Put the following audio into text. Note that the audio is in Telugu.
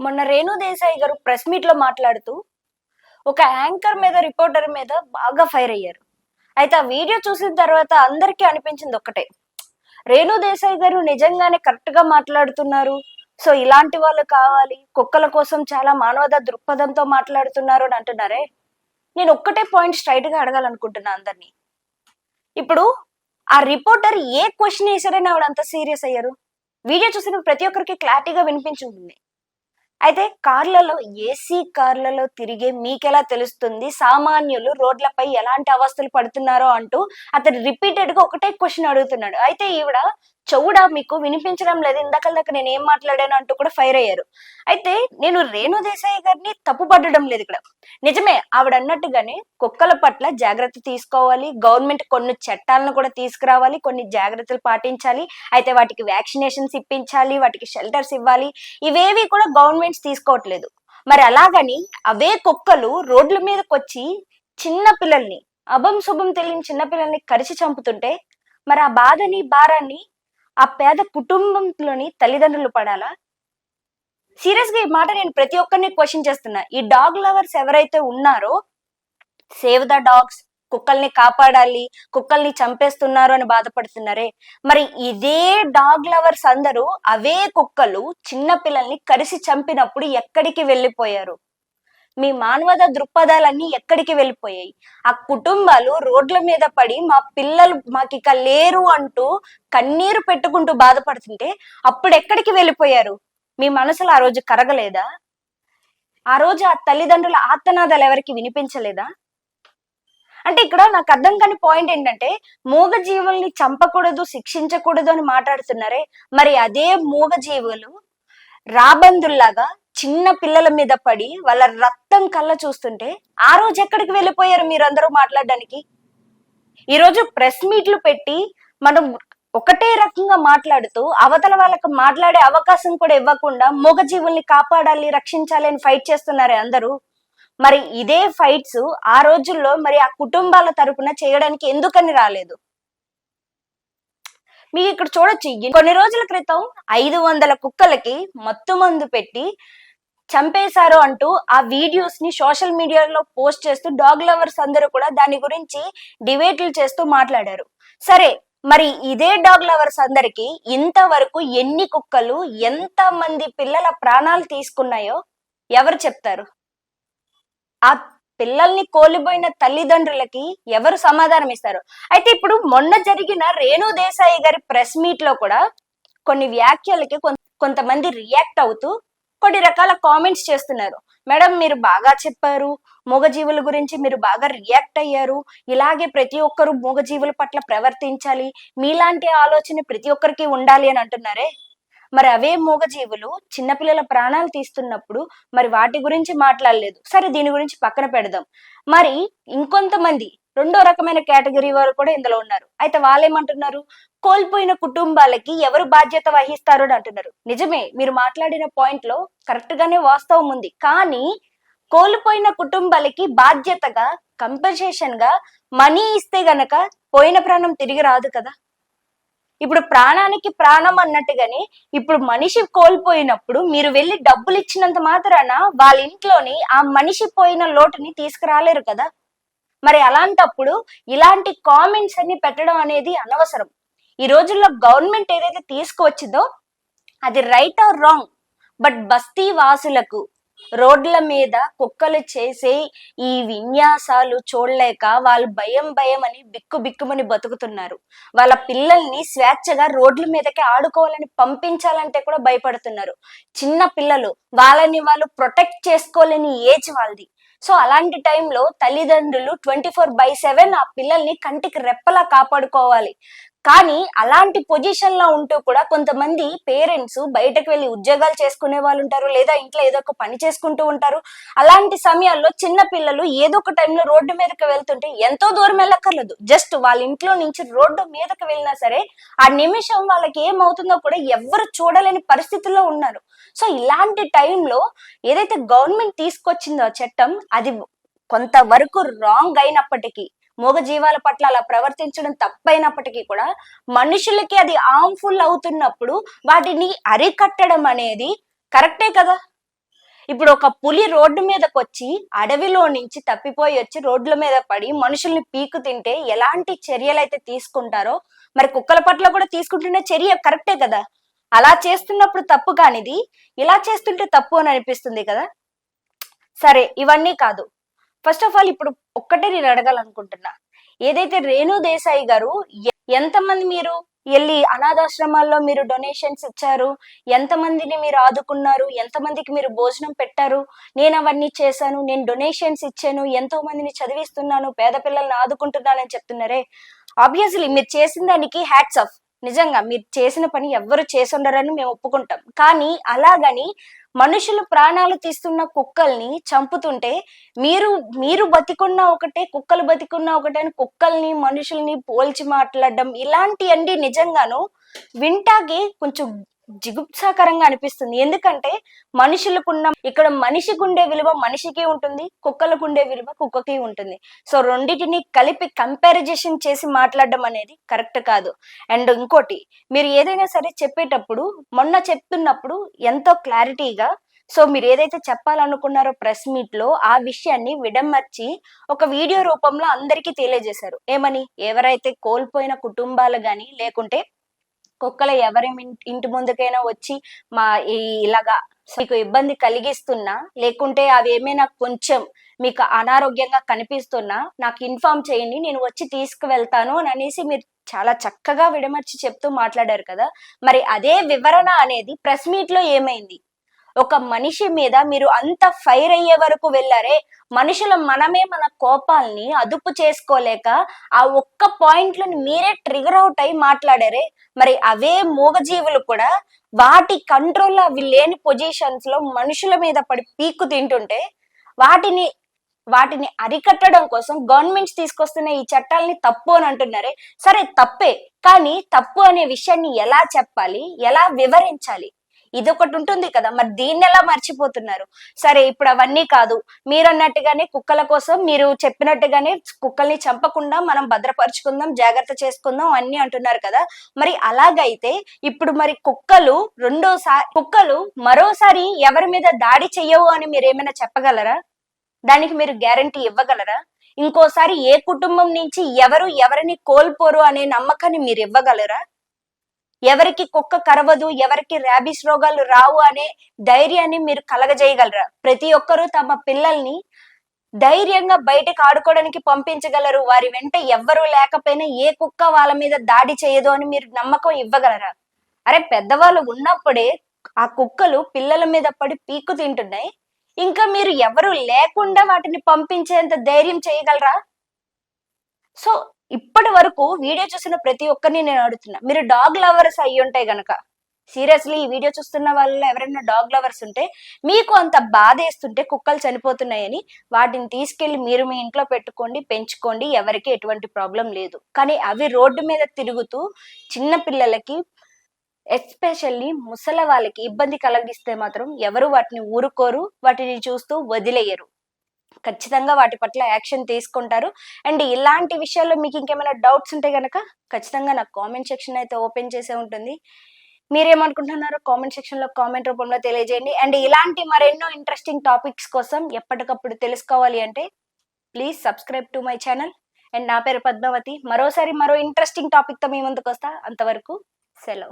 మొన్న రేణు దేశాయి గారు ప్రెస్ మీట్లో మాట్లాడుతూ ఒక యాంకర్ మీద రిపోర్టర్ మీద బాగా ఫైర్ అయ్యారు. అయితే ఆ వీడియో చూసిన తర్వాత అందరికీ అనిపించింది ఒక్కటే. రేణు దేశాయి గారు నిజంగానే కరెక్ట్గా మాట్లాడుతున్నారు. సో ఇలాంటి వాళ్ళు కావాలి కుక్కల కోసం చాలా మానవత దృక్పథంతో మాట్లాడుతున్నారు అని అంటున్నారే? నేను ఒక్కటే పాయింట్ స్ట్రైట్గా అడగాలనుకుంటున్నా అందరినీ. ఇప్పుడు ఆ రిపోర్టర్ ఏ క్వశ్చన్ వేసారని ఆవిడ అంత సీరియస్ అయ్యారు? వీడియో చూసిన ప్రతి ఒక్కరికి క్లారిటీగా వినిపించుంటుంది అయితే కార్లలో ఏసీ కార్లలో తిరిగే మీకెలా తెలుస్తుంది? సామాన్యులు రోడ్లపై ఎలాంటి అవస్థలు పడుతున్నారో అంటూ అతను రిపీటెడ్గా ఒకటే క్వశ్చన్ అడుగుతున్నాడు. అయితే ఈవిడ చెవుడా మీకు? వినిపించడం లేదు. ఇందాక దాకా నేను ఏం మాట్లాడాను అంటూ కూడా ఫైర్ అయ్యారు. అయితే నేను రేణు దేశాయి గారిని తప్పు పడడం లేదు ఇక్కడ. నిజమే ఆవిడ అన్నట్టుగానే కుక్కల పట్ల జాగ్రత్త తీసుకోవాలి. గవర్నమెంట్ కొన్ని చట్టాలను కూడా తీసుకురావాలి. కొన్ని జాగ్రత్తలు పాటించాలి. అయితే వాటికి వ్యాక్సినేషన్స్ ఇప్పించాలి. వాటికి షెల్టర్స్ ఇవ్వాలి. ఇవేవి కూడా గవర్నమెంట్స్ తీసుకోవట్లేదు. మరి అలాగని అవే కుక్కలు రోడ్ల మీదకి వచ్చి చిన్న పిల్లల్ని అభం శుభం తెలియని చిన్న పిల్లల్ని కరిచి చంపుతుంటే మరి ఆ బాధని భారాన్ని ఆ పేద కుటుంబంలోని తల్లిదండ్రులు పడాలా? సీరియస్గా ఈ మాట నేను ప్రతి ఒక్కరిని క్వశ్చన్ చేస్తున్నా. ఈ డాగ్ లవర్స్ ఎవరైతే ఉన్నారో సేవ్ ద డాగ్స్ కుక్కల్ని కాపాడాలి కుక్కల్ని చంపేస్తున్నారు అని బాధపడుతున్నారే. మరి ఇదే డాగ్ లవర్స్ అందరూ అవే కుక్కలు చిన్న పిల్లల్ని కరిసి చంపినప్పుడు ఎక్కడికి వెళ్ళిపోయారు? మీ మానవత దృక్పథాలన్నీ ఎక్కడికి వెళ్ళిపోయాయి? ఆ కుటుంబాలు రోడ్ల మీద పడి మా పిల్లలు మాకు ఇక లేరు అంటూ కన్నీరు పెట్టుకుంటూ బాధపడుతుంటే అప్పుడు ఎక్కడికి వెళ్ళిపోయారు? మీ మనసులో ఆ రోజు కరగలేదా? ఆ రోజు ఆ తల్లిదండ్రుల ఆర్తనాదాలు ఎవరికి వినిపించలేదా? అంటే ఇక్కడ నాకు అర్థం కాని పాయింట్ ఏంటంటే మూగ జీవుల్ని చంపకూడదు శిక్షించకూడదు అని మాట్లాడుతున్నారే మరి అదే మూగ జీవులు రాబందుల్లాగా చిన్న పిల్లల మీద పడి వాళ్ళ రక్తం కళ్ళ చూస్తుంటే ఆ రోజు ఎక్కడికి వెళ్ళిపోయారు మీరందరూ మాట్లాడడానికి? ఈ రోజు ప్రెస్ మీట్లు పెట్టి మనం ఒకటే రకంగా మాట్లాడుతూ అవతల వాళ్ళకి మాట్లాడే అవకాశం కూడా ఇవ్వకుండా మూగజీవుల్ని కాపాడాలి రక్షించాలి అని ఫైట్ చేస్తున్నారే అందరూ. మరి ఇదే ఫైట్స్ ఆ రోజుల్లో మరి ఆ కుటుంబాల తరపున చేయడానికి ఎందుకని రాలేదు? మీకు ఇక్కడ చూడొచ్చు. కొన్ని రోజుల క్రితం ఐదు వందల కుక్కలకి మత్తు మందు పెట్టి చంపేశారు అంటూ ఆ వీడియోస్ని సోషల్ మీడియాలో పోస్ట్ చేస్తూ డాగ్ లవర్స్ అందరూ కూడా దాని గురించి డిబేట్లు చేస్తూ మాట్లాడారు. సరే మరి ఇదే డాగ్ లవర్స్ అందరికి ఇంతవరకు ఎన్ని కుక్కలు ఎంత మంది పిల్లల ప్రాణాలు తీసుకున్నాయో ఎవరు చెప్తారు? ఆ పిల్లల్ని కోల్పోయిన తల్లిదండ్రులకి ఎవరు సమాధానం ఇస్తారు? అయితే ఇప్పుడు మొన్న జరిగిన రేణు దేశాయి గారి ప్రెస్ మీట్లో కూడా కొన్ని వ్యాఖ్యలకి కొంతమంది రియాక్ట్ అవుతూ కొన్ని రకాల కామెంట్స్ చేస్తున్నారు. మేడం మీరు బాగా చెప్పారు. మూగజీవుల గురించి మీరు బాగా రియాక్ట్ అయ్యారు. ఇలాగే ప్రతి ఒక్కరు మూగజీవుల పట్ల ప్రవర్తించాలి. మీలాంటి ఆలోచన ప్రతి ఒక్కరికి ఉండాలి అని అంటున్నారే? మరి అవే మూగజీవులు చిన్నపిల్లల ప్రాణాలు తీస్తున్నప్పుడు మరి వాటి గురించి మాట్లాడలేదు. సరే దీని గురించి పక్కన పెడదాం. మరి ఇంకొంతమంది రెండో రకమైన కేటగిరీ వారు కూడా ఇందులో ఉన్నారు. అయితే వాళ్ళేమంటున్నారు? కోల్పోయిన కుటుంబాలకి ఎవరు బాధ్యత వహిస్తారు అని అంటున్నారు. నిజమే మీరు మాట్లాడిన పాయింట్లో కరెక్ట్ గానే వాస్తవం ఉంది. కానీ కోల్పోయిన కుటుంబాలకి బాధ్యతగా కంపెన్సేషన్గా మనీ ఇస్తే గనక పోయిన ప్రాణం తిరిగి రాదు కదా. ఇప్పుడు ప్రాణానికి ప్రాణం అన్నట్టుగానే ఇప్పుడు మనిషి కోల్పోయినప్పుడు మీరు వెళ్ళి డబ్బులు ఇచ్చినంత మాత్రాన వాళ్ళ ఇంట్లోని ఆ మనిషి పోయిన లోటుని తీసుకురాలేరు కదా. మరి అలాంటప్పుడు ఇలాంటి కామెంట్స్ అన్ని పెట్టడం అనేది అనవసరం. ఈ రోజుల్లో గవర్నమెంట్ ఏదైతే తీసుకువచ్చిందో అది రైట్ ఆర్ రాంగ్ బట్ బస్తీ వాసులకు రోడ్ల మీద కుక్కలు చేసే ఈ విన్యాసాలు చూడలేక వాళ్ళు భయం భయం అని బిక్కు బిక్కుమని బతుకుతున్నారు. వాళ్ళ పిల్లల్ని స్వేచ్ఛగా రోడ్ల మీదకి ఆడుకోవాలని పంపించాలంటే కూడా భయపడుతున్నారు. చిన్న పిల్లలు వాళ్ళని వాళ్ళు ప్రొటెక్ట్ చేసుకోలేని ఏజ్ వాళ్ళది. సో అలాంటి టైంలో తల్లిదండ్రులు ట్వంటీ ఫోర్ బై సెవెన్ ఆ పిల్లల్ని కంటికి రెప్పలా కాపాడుకోవాలి. కానీ అలాంటి పొజిషన్లో ఉంటూ కూడా కొంతమంది పేరెంట్స్ బయటకు వెళ్ళి ఉద్యోగాలు చేసుకునే వాళ్ళు ఉంటారు లేదా ఇంట్లో ఏదో ఒక పని చేసుకుంటూ ఉంటారు. అలాంటి సమయాల్లో చిన్న పిల్లలు ఏదో ఒక టైంలో రోడ్డు మీదకి వెళ్తుంటే ఎంతో దూరం వెళ్ళక్కర్లేదు. జస్ట్ వాళ్ళ ఇంట్లో నుంచి రోడ్డు మీదకి వెళ్ళినా సరే ఆ నిమిషం వాళ్ళకి ఏమవుతుందో కూడా ఎవ్వరు చూడలేని పరిస్థితుల్లో ఉన్నారు. సో ఇలాంటి టైంలో ఏదైతే గవర్నమెంట్ తీసుకొచ్చిందో చట్టం అది కొంతవరకు రాంగ్ అయినప్పటికీ మూగ జీవాల పట్ల అలా ప్రవర్తించడం తప్పైనప్పటికీ కూడా మనుషులకి అది హార్మ్ఫుల్ అవుతున్నప్పుడు వాటిని అరికట్టడం అనేది కరెక్టే కదా? ఇప్పుడు ఒక పులి రోడ్డు మీదకి వచ్చి అడవిలో నుంచి తప్పిపోయి వచ్చి రోడ్ల మీద పడి మనుషుల్ని పీకు తింటే ఎలాంటి చర్యలు అయితే తీసుకుంటారో మరి కుక్కల పట్ల కూడా తీసుకుంటున్న చర్య కరెక్టే కదా? అలా చేస్తున్నప్పుడు తప్పు కానిది ఇలా చేస్తుంటే తప్పు అని అనిపిస్తుంది కదా? సరే ఇవన్నీ కాదు. ఫస్ట్ ఆఫ్ ఆల్ ఇప్పుడు ఒక్కటే నేను అడగాలనుకుంటున్నా. ఏదైతే రేణు దేశాయి గారు ఎంతమంది మీరు వెళ్ళి అనాథాశ్రమాల్లో మీరు డొనేషన్స్ ఇచ్చారు? ఎంతమందిని మీరు ఆదుకున్నారు? ఎంతమందికి మీరు భోజనం పెట్టారు? నేను అవన్నీ చేశాను నేను డొనేషన్స్ ఇచ్చాను ఎంతో మందిని చదివిస్తున్నాను పేద పిల్లల్ని ఆదుకుంటున్నానని చెప్తున్నారే. ఆబ్వియస్లీ మీరు చేసిన దానికి హ్యాట్స్ ఆఫ్ నిజంగా మీరు చేసిన పని ఎవ్వరు చేసుండరని మేము ఒప్పుకుంటాం. కానీ అలాగని మనుషులు ప్రాణాలు తీస్తున్న కుక్కల్ని చంపుతుంటే మీరు మీరు బతికున్న ఒకటే కుక్కలు బతికున్న ఒకటే అని కుక్కల్ని మనుషుల్ని పోల్చి మాట్లాడడం ఇలాంటివన్నీ నిజంగాను వింటాకి కొంచెం జిగుప్సాకరంగా అనిపిస్తుంది. ఎందుకంటే మనుషులకున్న ఇక్కడ మనిషికి ఉండే విలువ మనిషికి ఉంటుంది కుక్కలకు ఉండే విలువ కుక్కకి ఉంటుంది. సో రెండింటిని కలిపి కంపారిజేషన్ చేసి మాట్లాడడం అనేది కరెక్ట్ కాదు. అండ్ ఇంకోటి మీరు ఏదైనా సరే చెప్పేటప్పుడు మొన్న చెప్తున్నప్పుడు ఎంతో క్లారిటీగా సో మీరు ఏదైతే చెప్పాలనుకున్నారో ప్రెస్ మీట్లో ఆ విషయాన్ని విడమర్చి ఒక వీడియో రూపంలో అందరికీ తెలియజేశారు. ఏమని? ఎవరైతే కోల్పోయిన కుటుంబాలు గాని లేకుంటే కుక్కలు ఎవరి ఇంటి ముందుకైనా వచ్చి మా ఈ ఇలాగా మీకు ఇబ్బంది కలిగిస్తున్నా లేకుంటే అవి ఏమైనా కొంచెం మీకు అనారోగ్యంగా కనిపిస్తున్నా నాకు ఇన్ఫార్మ్ చేయండి నేను వచ్చి తీసుకువెళ్తాను అని అనేసి మీరు చాలా చక్కగా విడమర్చి చెప్తూ మాట్లాడారు కదా. మరి అదే వివరణ అనేది ప్రెస్ మీట్లో ఏమైంది? ఒక మనిషి మీద మీరు అంత ఫైర్ అయ్యే వరకు వెళ్ళారే. మనుషుల మనమే మన కోపాల్ని అదుపు చేసుకోలేక ఆ ఒక్క పాయింట్లను మీరే ట్రిగర్ అవుట్ అయి మాట్లాడారే. మరి అవే మూగజీవులు కూడా వాటి కంట్రోల్లో అవి లేని పొజిషన్స్లో మనుషుల మీద పడి పీక్కు తింటుంటే వాటిని వాటిని అరికట్టడం కోసం గవర్నమెంట్స్ తీసుకొస్తున్న ఈ చట్టాలని తప్పు అని అంటున్నారే. సరే తప్పే. కానీ తప్పు అనే విషయాన్ని ఎలా చెప్పాలి? ఎలా వివరించాలి? ఇది ఒకటి ఉంటుంది కదా. మరి దీన్ని ఎలా మర్చిపోతున్నారు? సరే ఇప్పుడు అవన్నీ కాదు. మీరు అన్నట్టుగానే కుక్కల కోసం మీరు చెప్పినట్టుగానే కుక్కల్ని చంపకుండా మనం భద్రపరుచుకుందాం జాగ్రత్త చేసుకుందాం అన్ని అంటున్నారు కదా. మరి అలాగైతే ఇప్పుడు మరి కుక్కలు రెండోసారి కుక్కలు మరోసారి ఎవరి మీద దాడి చెయ్యవు అని మీరు ఏమైనా చెప్పగలరా? దానికి మీరు గ్యారంటీ ఇవ్వగలరా? ఇంకోసారి ఏ కుటుంబం నుంచి ఎవరు ఎవరిని కోల్పోరు అనే నమ్మకాన్ని మీరు ఇవ్వగలరా? ఎవరికి కుక్క కరవదు ఎవరికి ర్యాబిస్ రోగాలు రావు అనే ధైర్యాన్ని మీరు కలగజేయగలరా? ప్రతి ఒక్కరూ తమ పిల్లల్ని ధైర్యంగా బయటకు ఆడుకోవడానికి పంపించగలరు. వారి వెంట ఎవ్వరూ లేకపోయినా ఏ కుక్క వాళ్ళ మీద దాడి చేయదు అని మీరు నమ్మకం ఇవ్వగలరా? అరే పెద్దవాళ్ళు ఉన్నప్పుడే ఆ కుక్కలు పిల్లల మీద పడి పీకు తింటున్నాయి. ఇంకా మీరు ఎవరు లేకుండా వాటిని పంపించేంత ధైర్యం చేయగలరా? సో ఇప్పటి వరకు వీడియో చూసిన ప్రతి ఒక్కరిని నేను అడుగుతున్నా. మీరు డాగ్ లవర్స్ అయ్యి ఉంటాయి గనక సీరియస్లీ ఈ వీడియో చూస్తున్న వాళ్ళు ఎవరైనా డాగ్ లవర్స్ ఉంటే మీకు అంత బాధ వేస్తుంటే కుక్కలు చనిపోతున్నాయని వాటిని తీసుకెళ్ళి మీరు మీ ఇంట్లో పెట్టుకోండి పెంచుకోండి ఎవరికి ఎటువంటి ప్రాబ్లం లేదు. కానీ అవి రోడ్డు మీద తిరుగుతూ చిన్న పిల్లలకి ఎస్పెషల్లీ ముసల వాళ్ళకి ఇబ్బంది కలిగిస్తే మాత్రం ఎవరు వాటిని ఊరుకోరు వాటిని చూస్తూ వదిలేయరు. ఖచ్చితంగా వాటి పట్ల యాక్షన్ తీసుకుంటారు. అండ్ ఇలాంటి విషయాల్లో మీకు ఇంకేమైనా డౌట్స్ ఉంటే కనుక ఖచ్చితంగా నాకు కామెంట్ సెక్షన్ అయితే ఓపెన్ చేసే ఉంటుంది. మీరేమనుకుంటున్నారో కామెంట్ సెక్షన్లో కామెంట్ రూపంలో తెలియజేయండి. అండ్ ఇలాంటి మరెన్నో ఇంట్రెస్టింగ్ టాపిక్స్ కోసం ఎప్పటికప్పుడు తెలుసుకోవాలి అంటే please subscribe to my channel. And నా పేరు పద్మావతి. మరోసారి మరో ఇంట్రెస్టింగ్ టాపిక్తో మీ ముందుకు వస్తా. అంతవరకు సెలవు.